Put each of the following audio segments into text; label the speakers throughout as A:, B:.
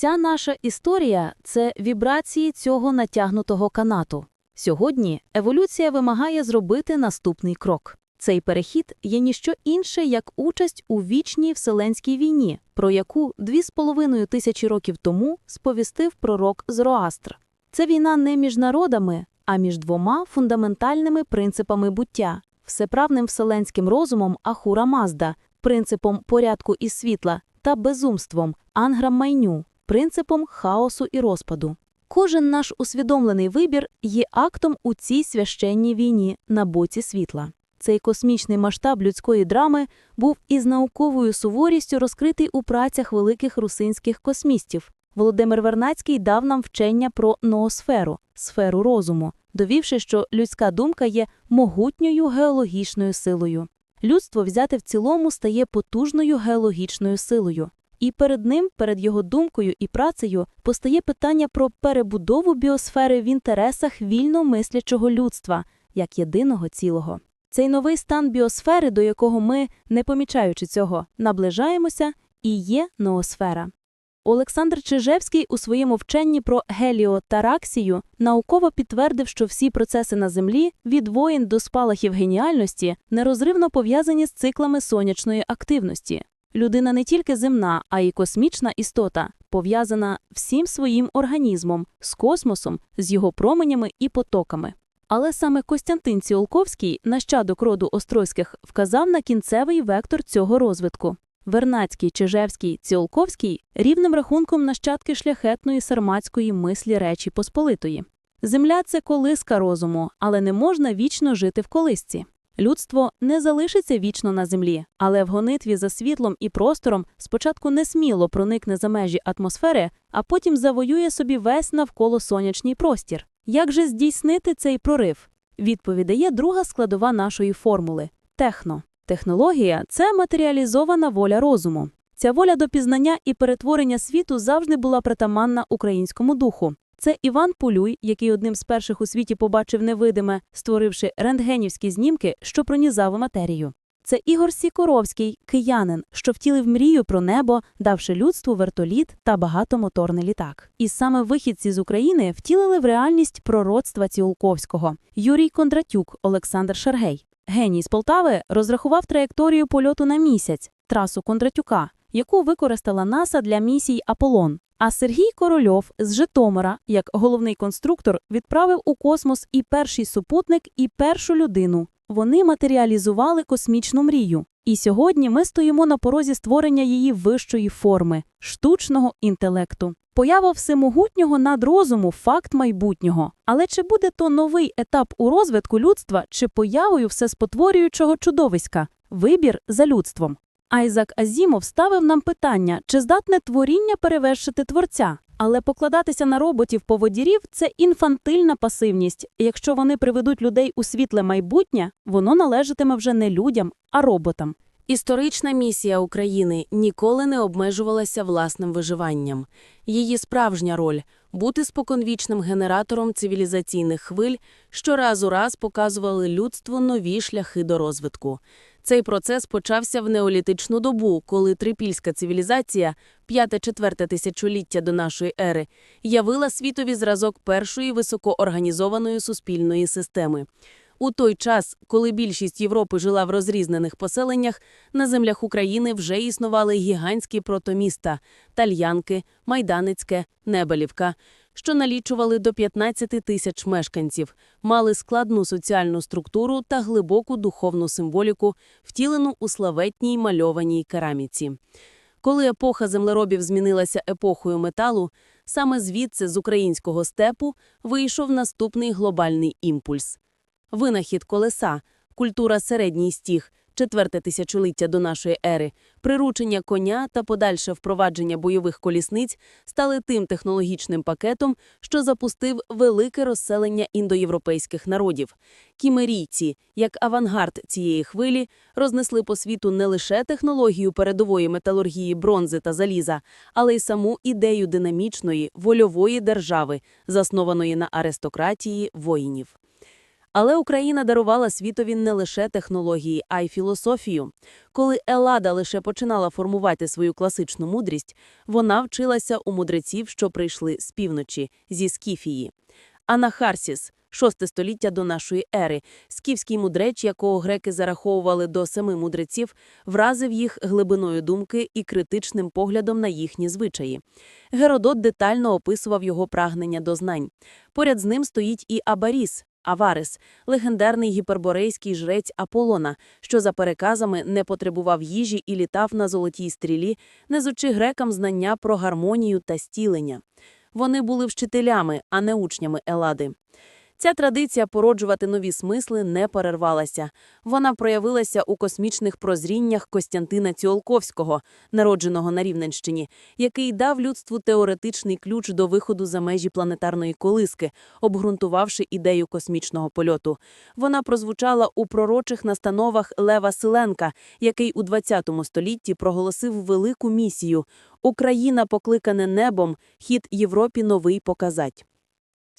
A: Вся наша історія це вібрації цього натягнутого канату. Сьогодні еволюція вимагає зробити наступний крок. Цей перехід є ніщо інше, як участь у вічній вселенській війні, про яку дві з половиною тисячі років тому сповістив пророк Зороастр. Це війна не між народами, а між двома фундаментальними принципами буття всеправним вселенським розумом Ахура Мазда, принципом порядку і світла та безумством Ангра Майню, принципом хаосу і розпаду. Кожен наш усвідомлений вибір є актом у цій священній війні на боці світла. Цей космічний масштаб людської драми був із науковою суворістю розкритий у працях великих русинських космістів. Володимир Вернацький дав нам вчення про ноосферу, сферу розуму, довівши, що людська думка є могутньою геологічною силою. Людство взяте в цілому стає потужною геологічною силою. І перед ним, перед його думкою і працею, постає питання про перебудову біосфери в інтересах вільно мислячого людства як єдиного цілого. Цей новий стан біосфери, до якого ми, не помічаючи цього, наближаємося, і є ноосфера. Олександр Чижевський у своєму вченні про геліотараксію науково підтвердив, що всі процеси на Землі від воїн до спалахів геніальності нерозривно пов'язані з циклами сонячної активності. Людина не тільки земна, а й космічна істота, пов'язана всім своїм організмом, з космосом, з його променями і потоками. Але саме Костянтин Ціолковський, нащадок роду Острозьких, вказав на кінцевий вектор цього розвитку. Вернацький, Чижевський, Ціолковський рівним рахунком нащадки шляхетної сарматської мислі Речі Посполитої. Земля це колиска розуму, але не можна вічно жити в колисці. Людство не залишиться вічно на землі, але в гонитві за світлом і простором спочатку несміло проникне за межі атмосфери, а потім завоює собі весь навколо сонячний простір. Як же здійснити цей прорив? Відповідає друга складова нашої формули техно. Технологія це матеріалізована воля розуму. Ця воля до пізнання і перетворення світу завжди була притаманна українському духу. Це Іван Полюй, який одним з перших у світі побачив невидиме, створивши рентгенівські знімки, що пронізали матерію. Це Ігор Сікоровський, киянин, що втілив мрію про небо, давши людству вертоліт та багатомоторний літак. І саме вихідці з України втілили в реальність пророцтва Ціолковського Юрій Кондратюк, Олександр Шаргей. Геній з Полтави розрахував траєкторію польоту на місяць, трасу Кондратюка, яку використала НАСА для місій Аполлон. А Сергій Корольов з Житомира, як головний конструктор, відправив у космос і перший супутник, і першу людину. Вони матеріалізували космічну мрію. І сьогодні ми стоїмо на порозі створення її вищої форми штучного інтелекту. Поява всемогутнього надрозуму факт майбутнього. Але чи буде то новий етап у розвитку людства, чи появою всеспотворюючого чудовиська вибір за людством? Айзак Азімов ставив нам питання, чи здатне творіння перевершити творця. Але покладатися на роботів поводірів це інфантильна пасивність. Якщо вони приведуть людей у світле майбутнє, воно належатиме вже не людям, а роботам.
B: Історична місія України ніколи не обмежувалася власним виживанням. Її справжня роль бути споконвічним генератором цивілізаційних хвиль, що раз у раз показували людству нові шляхи до розвитку. Цей процес почався в неолітичну добу, коли трипільська цивілізація, 5-4 тисячоліття до нашої ери, явила світові зразок першої високоорганізованої суспільної системи. У той час, коли більшість Європи жила в розрізнених поселеннях, на землях України вже існували гігантські протоміста – Тальянки, Майданицьке, Небелівка, що налічували до 15 тисяч мешканців, мали складну соціальну структуру та глибоку духовну символіку, втілену у славетній мальованій кераміці. Коли епоха землеробів змінилася епохою металу, саме звідси з українського степу вийшов наступний глобальний імпульс. Винахід колеса, культура середній стіг, четверте тисячоліття до нашої ери, приручення коня та подальше впровадження бойових колісниць стали тим технологічним пакетом, що запустив велике розселення індоєвропейських народів. Кімерійці, як авангард цієї хвилі, рознесли по світу не лише технологію передової металургії бронзи та заліза, але й саму ідею динамічної, вольової держави, заснованої на аристократії воїнів. Але Україна дарувала світові не лише технології, а й філософію. Коли Елада лише починала формувати свою класичну мудрість, вона вчилася у мудреців, що прийшли з півночі, зі Скіфії. Анахарсіс, шосте століття до нашої ери, скіфський мудреч, якого греки зараховували до семи мудреців, вразив їх глибиною думки і критичним поглядом на їхні звичаї. Геродот детально описував його прагнення до знань. Поряд з ним стоїть і Абаріс, Аварес, легендарний гіперборейський жрець Аполлона, що за переказами не потребував їжі і літав на золотій стрілі, незучи грекам знання про гармонію та стілення. Вони були вчителями, а не учнями Елади. Ця традиція породжувати нові смисли не перервалася. Вона проявилася у космічних прозріннях Костянтина Ціолковського, народженого на Рівненщині, який дав людству теоретичний ключ до виходу за межі планетарної колиски, обґрунтувавши ідею космічного польоту. Вона прозвучала у пророчих настановах Лева Силенка, який у ХХ столітті проголосив велику місію «Україна, покликане небом, хід Європі новий показать».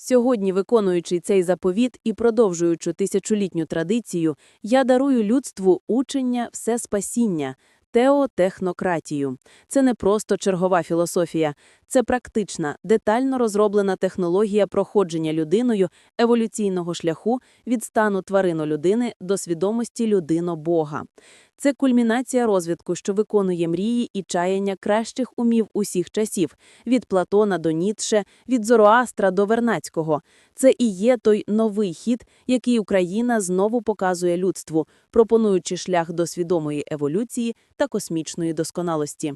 B: Сьогодні, виконуючи цей заповіт і продовжуючи тисячолітню традицію, я дарую людству учення все спасіння, теотехнократію. Це не просто чергова філософія, це практична, детально розроблена технологія проходження людиною еволюційного шляху від стану тваринолюдини до свідомості людино-бога. Це кульмінація розвитку, що виконує мрії і чаяння кращих умів усіх часів – від Платона до Ніцше, від Зороастра до Вернацького. Це і є той новий хід, який Україна знову показує людству, пропонуючи шлях до свідомої еволюції та космічної досконалості.